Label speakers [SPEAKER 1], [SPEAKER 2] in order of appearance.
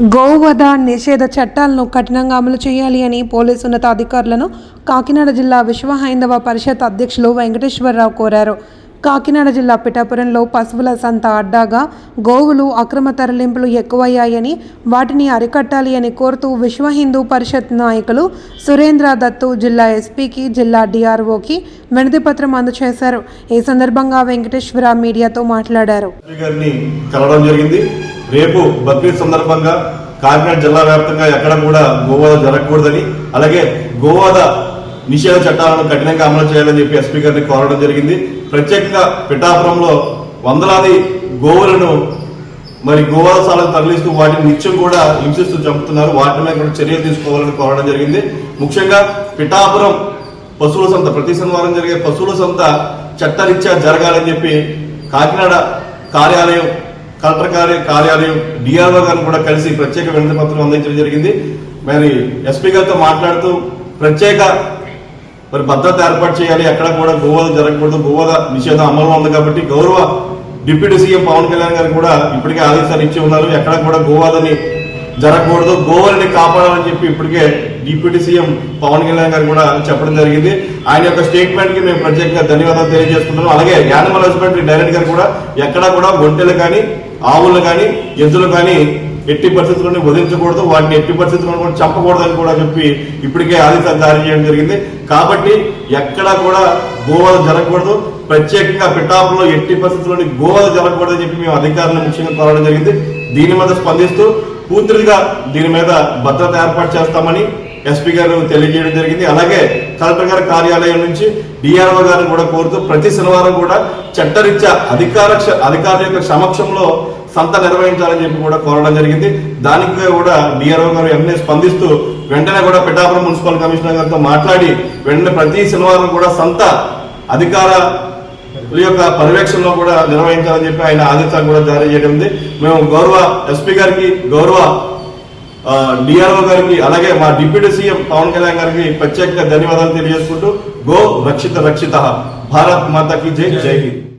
[SPEAKER 1] గోవధ నిషేధ చట్టాలను కఠినంగా అమలు చేయాలి అని పోలీసు ఉన్నతాధికారులను కాకినాడ జిల్లా విశ్వ హైందవ పరిషత్ అధ్యక్షులు వెంకటేశ్వరరావు కోరారు. కాకినాడ జిల్లా పిఠాపురంలో పశువుల సంత అడ్డాగా గోవులు అక్రమ తరలింపులు ఎక్కువయ్యాయని వాటిని అరికట్టాలి అని కోరుతూ విశ్వ హిందూ పరిషత్ నాయకులు సురేంద్ర దత్తు జిల్లా ఎస్పీకి జిల్లా డిఆర్ఓకి వినతిపత్రం అందజేశారు ఈ సందర్భంగా వెంకటేశ్వర మీడియాతో మాట్లాడారు.
[SPEAKER 2] కలవడం జరిగింది. రేపు బక్రీద్ సందర్భంగా కాకినాడ జిల్లా వ్యాప్తంగా ఎక్కడ కూడా గోవాద జరగకూడదని అలాగే గోవాద నిషేధ చట్టాలను కఠినంగా అమలు చేయాలని చెప్పి ఎస్పీ గారిని కోరడం జరిగింది. ప్రత్యేకంగా పిఠాపురంలో వందలాది గోవులను మరి గోవాసాలను తరలిస్తూ వాటిని నిత్యం కూడా హింసిస్తూ చంపుతున్నారు. వాటి మీద కూడా చర్యలు తీసుకోవాలని కోరడం జరిగింది. ముఖ్యంగా పిఠాపురం పశువుల సంత ప్రతి శనివారం జరిగే పశువుల సంత చట్టరీత్యా జరగాలని చెప్పి కాకినాడ కార్యాలయం కలెక్టర్ కార్య కార్యాలయం డిఆర్ఓ గారిని కూడా కలిసి ప్రత్యేక వినతి పత్రం అందించడం జరిగింది. మరి ఎస్పీ గారితో మాట్లాడుతూ ప్రత్యేక మరి భద్రత ఏర్పాటు చేయాలి. ఎక్కడ కూడా గోవాద జరగకూడదు. గోవాద నిషేధం అమలు ఉంది కాబట్టి గౌరవ డిప్యూటీ సీఎం పవన్ కళ్యాణ్ గారు కూడా ఇప్పటికే ఆదేశాలు ఇచ్చి ఉన్నారు. ఎక్కడ కూడా గోవాదని జరగకూడదు. గోవాలని కాపాడాలని చెప్పి ఇప్పటికే డిప్యూటీ సీఎం పవన్ కళ్యాణ్ గారు కూడా చెప్పడం జరిగింది. ఆయన యొక్క స్టేట్మెంట్కి మేము ప్రత్యేకంగా ధన్యవాదాలు తెలియజేసుకుంటున్నాం. అలాగే యానిమల్ హస్బెండరీ డైరెక్టర్ గారు కూడా ఎక్కడ కూడా ఒంటెలు కానీ ఆవులు కానీ ఎద్దులు కానీ ఎట్టి పరిస్థితుల్లోనే వదిలించకూడదు వాటిని ఎట్టి పరిస్థితుల్లో కూడా చంపకూడదు అని కూడా చెప్పి ఇప్పటికే ఆదేశాలు జారీ చేయడం జరిగింది. కాబట్టి ఎక్కడా కూడా గోవాద జరగకూడదు. ప్రత్యేకంగా పిఠాపులో ఎట్టి పరిస్థితుల్లోని గోవాద జరగకూడదు అని చెప్పి మేము అధికారులను ముఖ్యంగా కోరడం జరిగింది. దీని మీద స్పందిస్తూ పూర్తిగా దీని మీద భద్రత ఏర్పాటు చేస్తామని ఎస్పీ గారు తెలియజేయడం జరిగింది. అలాగే కలెక్టర్ గారి కార్యాలయం నుంచి డిఆర్ఓ గారిని కూడా కోరుతూ ప్రతి శనివారం కూడా చట్టరీత్యా అధికార అధికారుల యొక్క సమక్షంలో సంత నిర్వహించాలని చెప్పి కూడా కోరడం జరిగింది. దానికి కూడా డిఆర్ఓ గారు ఎంఏ స్పందిస్తూ వెంటనే కూడా పిఠాపురం మున్సిపల్ కమిషనర్ గారితో మాట్లాడి వెంటనే ప్రతి శనివారం కూడా సంత అధికార యొక్క పర్యవేక్షణలో కూడా నిర్వహించాలని చెప్పి ఆయన ఆదేశాలు కూడా జారీ చేయడం ఉంది. మేము గౌరవ ఎస్పీ గారికి గౌరవ డిఆర్ఓ గారికి అలాగే మా డిప్యూటీ సీఎం పవన్ కళ్యాణ్ గారికి ప్రత్యేకంగా ధన్యవాదాలు తెలియజేసుకుంటూ గో రక్షిత రక్షిత భారత్ మాతాకి జై జై హింద్.